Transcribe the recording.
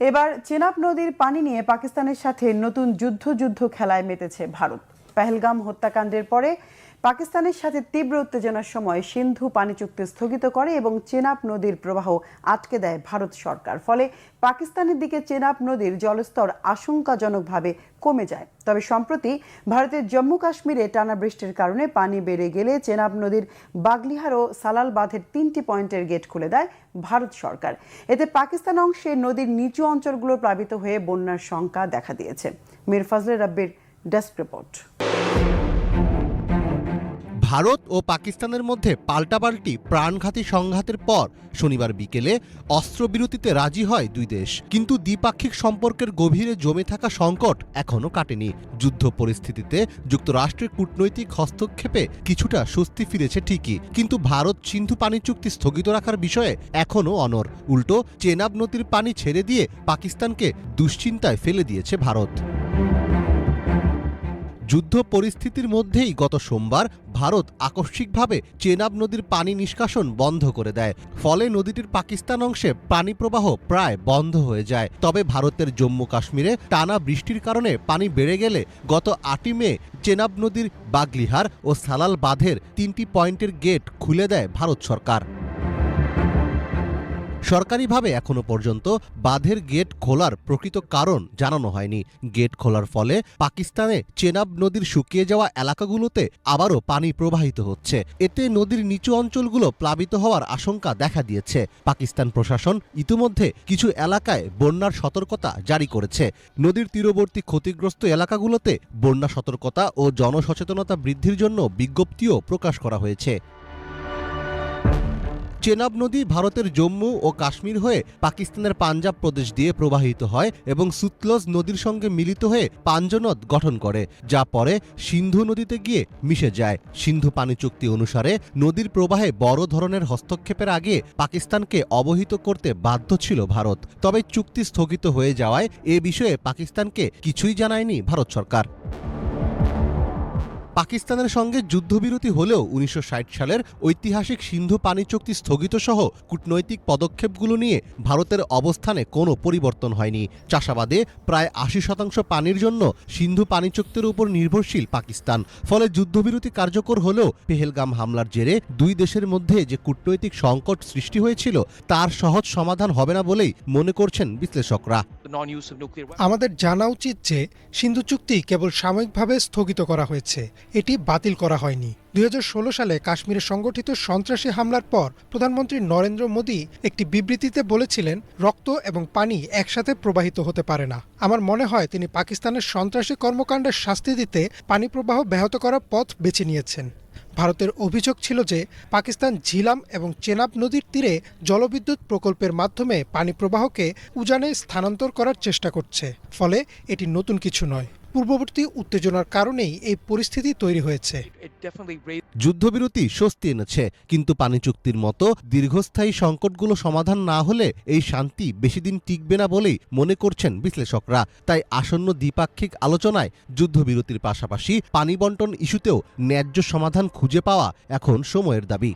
এবার চেনাব নদীর পানি নিয়ে পাকিস্তানের সাথে নতুন যুদ্ধ যুদ্ধ খেলায় মেতেছে ভারত। পেহেলগাম হত্যাকাণ্ডের পরে পাকিস্তানের সাথে তীব্র উত্তেজনার সময় সিন্ধু পানি চুক্তি স্থগিত করে এবং চেনাব নদীর প্রবাহ আটকে দেয় ভারত সরকার। ফলে পাকিস্তানের দিকে চেনাব নদীর জলস্তর আশঙ্কাজনকভাবে কমে যায়। তবে সম্প্রতি ভারতের জম্মু কাশ্মীরে টানা বৃষ্টির কারণে পানি বেড়ে গেলে চেনাব নদীর বাগলিহার ও সালাল বাঁধের তিনটি পয়েন্টের গেট খুলে দেয় ভারত সরকার। এতে পাকিস্তান অংশে নদীর নিচু অঞ্চলগুলো প্লাবিত হয়ে বন্যার শঙ্কা দেখা দিয়েছে। মীর ফজলে রাব্বির ডেস্ক রিপোর্ট। ভারত ও পাকিস্তানের মধ্যে পাল্টাপাল্টি প্রাণঘাতী সংঘাতের পর শনিবার বিকেলে অস্ত্রবিরতিতে রাজি হয় দুই দেশ। কিন্তু দ্বিপাক্ষিক সম্পর্কের গভীরে জমে থাকা সংকট এখনও কাটেনি। যুদ্ধ পরিস্থিতিতে যুক্তরাষ্ট্রের কূটনৈতিক হস্তক্ষেপে কিছুটা স্বস্তি ফিরেছে ঠিকই। কিন্তু ভারত সিন্ধু পানি চুক্তি স্থগিত রাখার বিষয়ে এখনও অনর উল্টো, চেনাব নদীর পানি ছেড়ে দিয়ে পাকিস্তানকে দুশ্চিন্তায় ফেলে দিয়েছে ভারত। যুদ্ধ পরিস্থিতির মধ্যেই গত সোমবার ভারত আকস্মিকভাবে চেনাব নদীর পানি নিষ্কাশন বন্ধ করে দেয়। ফলে নদীটির পাকিস্তান অংশে পানি প্রবাহ প্রায় বন্ধ হয়ে যায়। তবে ভারতের জম্মু কাশ্মীরে টানা বৃষ্টির কারণে পানি বেড়ে গেলে গত আটই মে চেনাব নদীর বাগলিহার ও সালাল বাঁধের তিনটি পয়েন্টের গেট খুলে দেয় ভারত সরকার। সরকারিভাবে এখনও পর্যন্ত বাঁধের গেট খোলার প্রকৃত কারণ জানানো হয়নি। গেট খোলার ফলে পাকিস্তানে চেনাব নদীর শুকিয়ে যাওয়া এলাকাগুলোতে আবারও পানি প্রবাহিত হচ্ছে। এতে নদীর নিচু অঞ্চলগুলো প্লাবিত হওয়ার আশঙ্কা দেখা দিয়েছে। পাকিস্তান প্রশাসন ইতিমধ্যে কিছু এলাকায় বন্যার সতর্কতা জারি করেছে। নদীর তীরবর্তী ক্ষতিগ্রস্ত এলাকাগুলোতে বন্যা সতর্কতা ও জনসচেতনতা বৃদ্ধির জন্য বিজ্ঞপ্তিও প্রকাশ করা হয়েছে। চেনাব নদী ভারতের জম্মু ও কাশ্মীর হয়ে পাকিস্তানের পাঞ্জাব প্রদেশ দিয়ে প্রবাহিত হয় এবং সুতলজ নদীর সঙ্গে মিলিত হয়ে পাঞ্জনদ গঠন করে, যা পরে সিন্ধু নদীতে গিয়ে মিশে যায়। সিন্ধু পানি চুক্তি অনুসারে নদীর প্রবাহে বড় ধরনের হস্তক্ষেপের আগে পাকিস্তানকে অবহিত করতে বাধ্য ছিল ভারত। তবে চুক্তি স্থগিত হয়ে যাওয়ায় এ বিষয়ে পাকিস্তানকে কিছুই জানায়নি ভারত সরকার। পাকিস্তানের সঙ্গে যুদ্ধবিরতি হলেও উনিশশো ষাট সালের ঐতিহাসিক সিন্ধু পানি চুক্তি স্থগিত সহ কূটনৈতিক পদক্ষেপগুলো নিয়ে ভারতের অবস্থানে কোনো পরিবর্তন হয়নি। চাষাবাদে প্রায় আশি শতাংশ পানির জন্য সিন্ধু পানি চুক্তির উপর নির্ভরশীল পাকিস্তান। ফলে যুদ্ধবিরতি কার্যকর হলেও পেহেলগাম হামলার জেরে দুই দেশের মধ্যে যে কূটনৈতিক সংকট সৃষ্টি হয়েছিল, তার সহজ সমাধান হবে না বলেই মনে করছেন বিশ্লেষকরা। আমাদের জানা উচিত যে সিন্ধু চুক্তি কেবল সাময়িকভাবে স্থগিত করা হয়েছে। এটি বাতিল করা হয়নি। দুই হাজার ষোলো সালে কাশ্মীরে সংগঠিত সন্ত্রাসী হামলার পর প্রধানমন্ত্রী নরেন্দ্র মোদী একটি বিবৃতিতে বলেছিলেন, রক্ত এবং পানি একসাথে প্রবাহিত হতে পারে না। আমার মনে হয় তিনি পাকিস্তানের সন্ত্রাসী কর্মকাণ্ডের শাস্তি দিতে পানি প্রবাহ ব্যাহত করার পথ বেছে নিয়েছেন। ভারতের অভিযোগ ছিল যে পাকিস্তান ঝিলাম এবং চেনাব নদীর তীরে জলবিদ্যুৎ প্রকল্পের মাধ্যমে পানি প্রবাহকে উজানে স্থানান্তর করার চেষ্টা করছে। ফলে এটি নতুন কিছু নয়। পূর্ববর্তী উত্তেজনার কারণেই এই পরিস্থিতি তৈরি হয়েছে। যুদ্ধবিরতি স্বস্তি এনেছে, কিন্তু পানি চুক্তির মতো দীর্ঘস্থায়ী সংকটগুলো সমাধান না হলে এই শান্তি বেশি দিন টিকবে না বলেই মনে করছেন বিশ্লেষকরা। তাই আসন্ন দ্বিপাক্ষিক আলোচনায় যুদ্ধবিরতির পাশাপাশি পানি বন্টন ইস্যুতেও ন্যায্য সমাধান খুঁজে পাওয়া এখন সময়ের দাবি।